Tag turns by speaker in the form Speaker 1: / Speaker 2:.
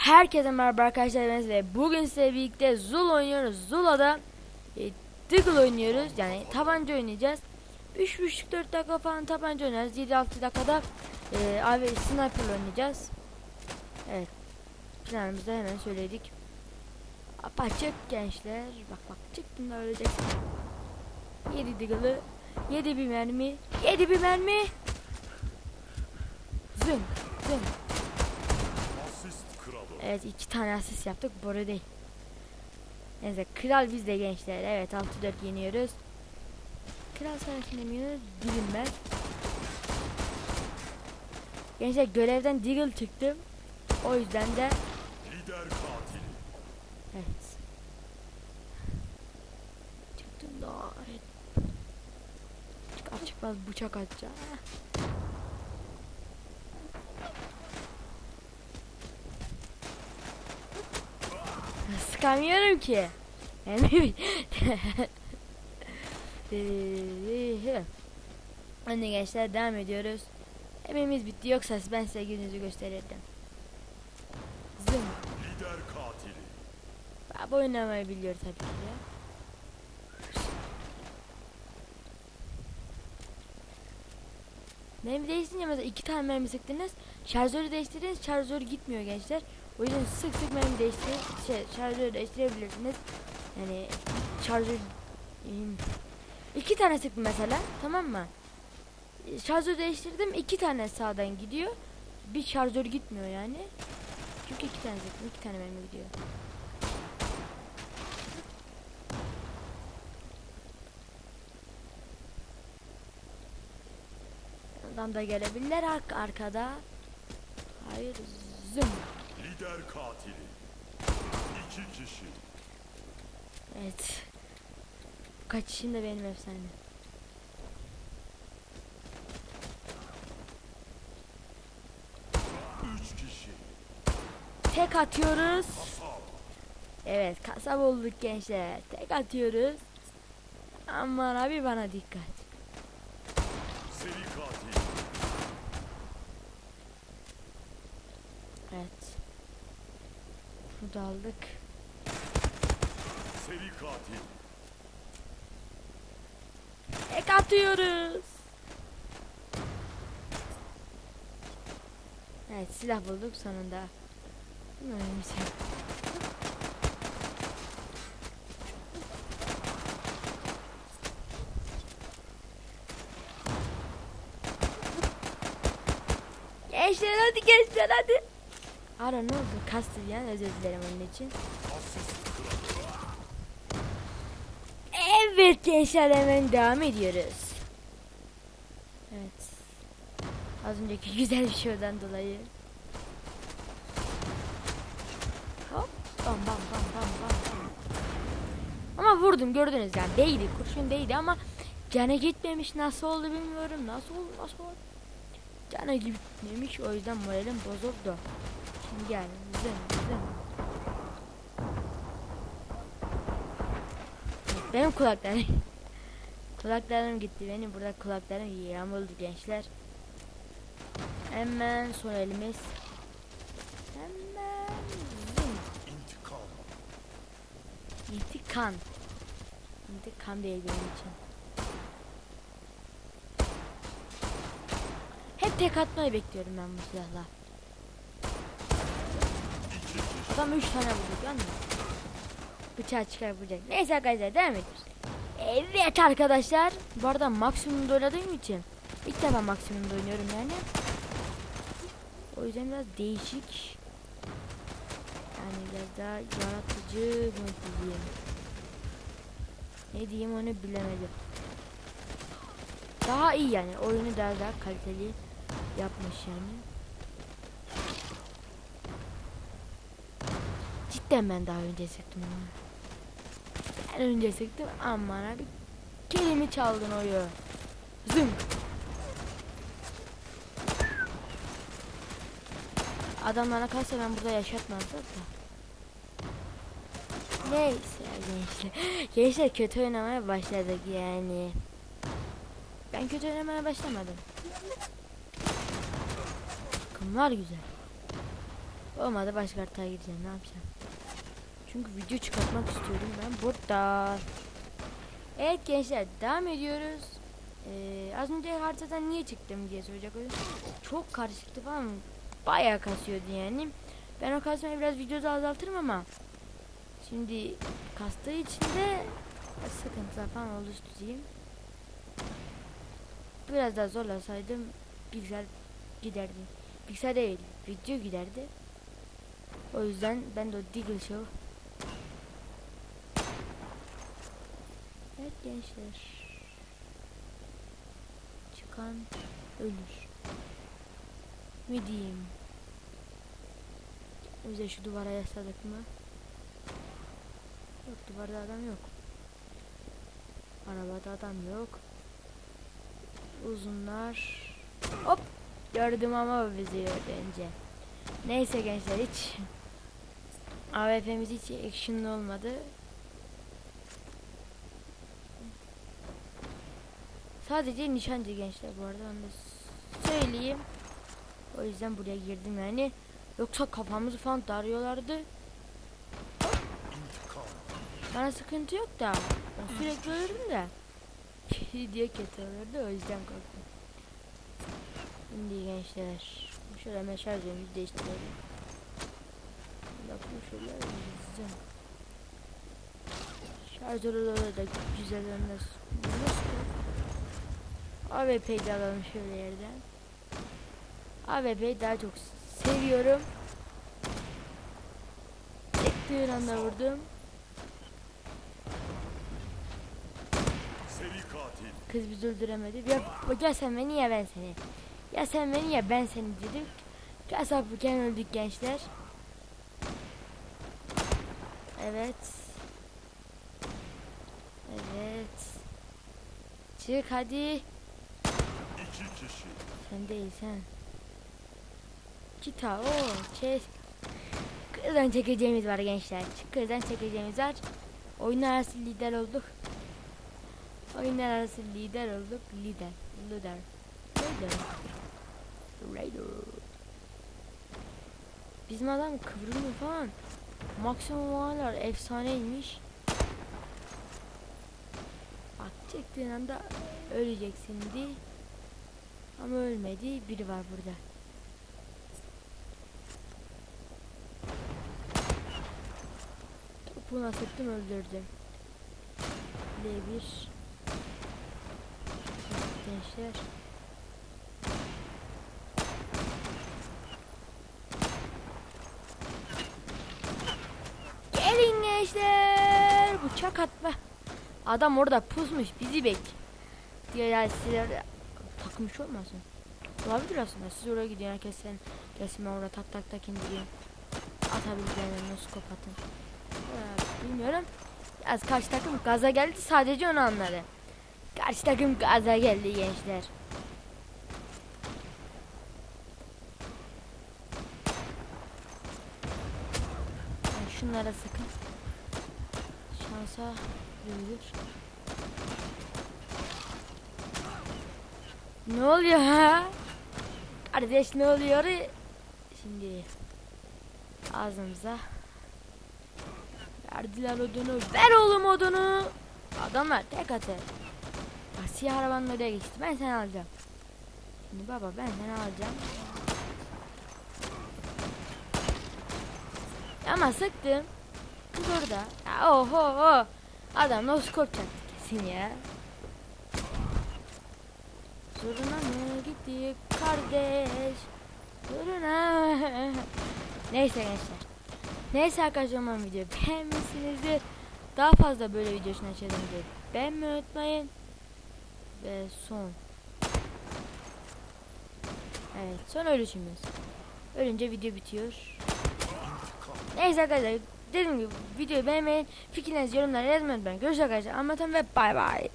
Speaker 1: Herkese merhaba arkadaşlar ben ve bugün sizle birlikte Zul oynuyoruz. Zula'da e, Deagle oynuyoruz. Yani tabanca oynayacağız. 3.5-4 dakika falan tabanca oynarız. 7-6 dakikada e, abi sniper oynayacağız. Evet. Planımızı hemen söyledik. Apaçık gençler. Bak bak çıktın da öleceksin. 7 Deagle'ı 7 bir mermi 7 bir mermi
Speaker 2: Asist kralı.
Speaker 1: Evet iki tane asist yaptık. Boru değil. Neyse kral bizde gençler. Evet 6-4 yeniyoruz. Kral mi yeniyoruz? Bilinmez. Gençler görevden Deagle çıktım. O yüzden de
Speaker 2: Lider katili.
Speaker 1: evet. Çıktım da evet. Çıkmaz bıçak atacağım. Sıkamıyorum ki. Hadi gençler devam ediyoruz. Emeğimiz bitti yoksa ben size gününüzü gösterirdim. Zım.
Speaker 2: Lider katili.
Speaker 1: Baba oynamayı biliyor tabii ki Mermi değiştirince mesela iki tane mermi sıktınız. Şarjörü değiştirdiniz. Şarjör gitmiyor gençler. O yüzden sık sık mermi değiştir, şey, şarjörü değiştirebilirsiniz. Yani şarjör iki tane sıktım mesela tamam mı? Şarjör değiştirdim iki tane sağdan gidiyor. Bir şarjör gitmiyor yani. Çünkü iki tane sıktım iki tane mermi gidiyor. Adam da gelebilirler ark arkada. Hayır zım.
Speaker 2: Lider katili. İki kişi.
Speaker 1: Evet. Kaçışım da benim efsane.
Speaker 2: Üç kişi.
Speaker 1: Tek atıyoruz.
Speaker 2: Kasap.
Speaker 1: Evet kasap olduk gençler. Tek atıyoruz. Aman abi bana dikkat.
Speaker 2: Seri katil.
Speaker 1: Evet. Aldık.
Speaker 2: Seri katil.
Speaker 1: Tek atıyoruz. Evet silah bulduk sonunda. Şey. Gençler hadi gençler hadi. Ara ne oldu? Kastır yani özür dilerim onun için. Evet gençler hemen devam ediyoruz. Evet. Az önceki güzel bir şeyden dolayı. Hop. Bam bam bam bam bam. bam. Ama vurdum gördünüz yani değdi kurşun değdi ama cana gitmemiş nasıl oldu bilmiyorum nasıl oldu nasıl oldu. Cana gitmemiş o yüzden moralim bozuldu. Gel zın zın. Benim kulaklarım kulaklarım gitti benim burada kulaklarım yağmurlu gençler. Hemen son elimiz. Hemen.
Speaker 2: İntikam.
Speaker 1: İntikam. İntikam değil benim için. Hep tek atmayı bekliyorum ben bu silahla.
Speaker 2: İki kişi.
Speaker 1: Adam 3 tane vurduk yalnız. Bıçağı çıkar vuracak. Neyse arkadaşlar devam ediyoruz. Evet arkadaşlar. Bu arada maksimumda oynadığım için ilk defa maksimumda oynuyorum yani. O yüzden biraz değişik. Yani biraz daha yaratıcı mı diyeyim. Ne diyeyim onu bilemedim. Daha iyi yani. Oyunu daha daha kaliteli yapmış yani. Cidden ben daha önce sıktım onu. Ben önce sıktım aman abi. Kelimi çaldın oyu. Zım. Adamlara kalsa ben burada yaşatmazlar da. Neyse gençler. Gençler kötü oynamaya başladık yani. Ben kötü oynamaya başlamadım. Takımlar güzel. Olmadı başka haritaya gideceğim ne yapacağım. Çünkü video çıkartmak istiyorum ben burada. Evet gençler devam ediyoruz. Ee, az önce haritadan niye çıktım diye soracak olursanız çok karışıktı falan bayağı kasıyordu yani. Ben o kasmayı biraz videoda azaltırım ama şimdi kastığı için de sıkıntılar falan oluştu diyeyim. Biraz daha zorlasaydım bilgisayar giderdi. Bilgisayar değil, video giderdi. O yüzden ben de o Deagle Show. Evet gençler. Çıkan ölür. Mi diyeyim? Bize şu duvara yasladık mı? Yok duvarda adam yok. Arabada adam yok. Uzunlar. Hop! Gördüm ama bizi önce. Neyse gençler hiç AWP'miz hiç action'lı olmadı. Sadece nişancı gençler bu arada onu söyleyeyim. O yüzden buraya girdim yani. Yoksa kafamızı falan darıyorlardı. Bana sıkıntı yok da. Ben sürekli ölürdüm de. diye kötü olurdu o yüzden korktum. Şimdi gençler. Şöyle meşallerimizi değiştirelim. Bakın şöyle hızlı. Şarjörü da güzel önüne AWP'yi de alalım şöyle yerden. AWP'yi daha çok seviyorum. Çektiğin anda vurdum. Kız bizi öldüremedi. Ya, ya sen beni ya ben seni. Ya sen beni ya ben seni dedim. Kasaplıken öldük gençler. Evet. Evet. Çık hadi.
Speaker 2: İki kişi.
Speaker 1: Sen değil sen. Kita o çek. Kızdan çekeceğimiz var gençler. Kızdan çekeceğimiz var. Oyunlar arası lider olduk. Oyunlar arası lider olduk. Lider. Lider. Lider. Raider. Bizim adam kıvrımı falan. Maksimum olanlar efsaneymiş. Bak çektiğin anda öleceksin diye. Ama ölmedi. Biri var burada. Topuna sıktım öldürdüm. L1 Gençler Gelin gençler Bıçak atma Adam orada pusmuş bizi bek yani size takmış olmasın Olabilir aslında. Siz oraya gidiyor herkes sen ben orada tak tak tak indireyim Atabileceğini nasıl kapatın Ee, Bilmiyorum. Az karşı takım gaza geldi sadece onu anladı. Karşı takım gaza geldi gençler. Yani Şunlara sakın. Şansa duyulur Ne oluyor ha? Kardeş ne oluyor? Şimdi ağzımıza verdiler odunu. Ver oğlum odunu. Adamlar tek atı. Bak siyah arabanın oraya geçti. Ben seni alacağım. Şimdi baba ben seni alacağım. Ama sıktım. Kız orada. Ya, oho oho. Adam noskop çaktı kesin ya. Zoruna mı gitti kardeş? Zoruna. Neyse gençler. Neyse arkadaşlar umarım videoyu beğenmişsinizdir. Daha fazla böyle video için açalım diye beğenmeyi unutmayın. Ve son. Evet son ölüşümüz. Ölünce video bitiyor. Neyse arkadaşlar dediğim gibi videoyu beğenmeyin. Fikirlerinizi yorumlara yazmayı unutmayın. Görüşürüz arkadaşlar. Anlatan ve bay bay.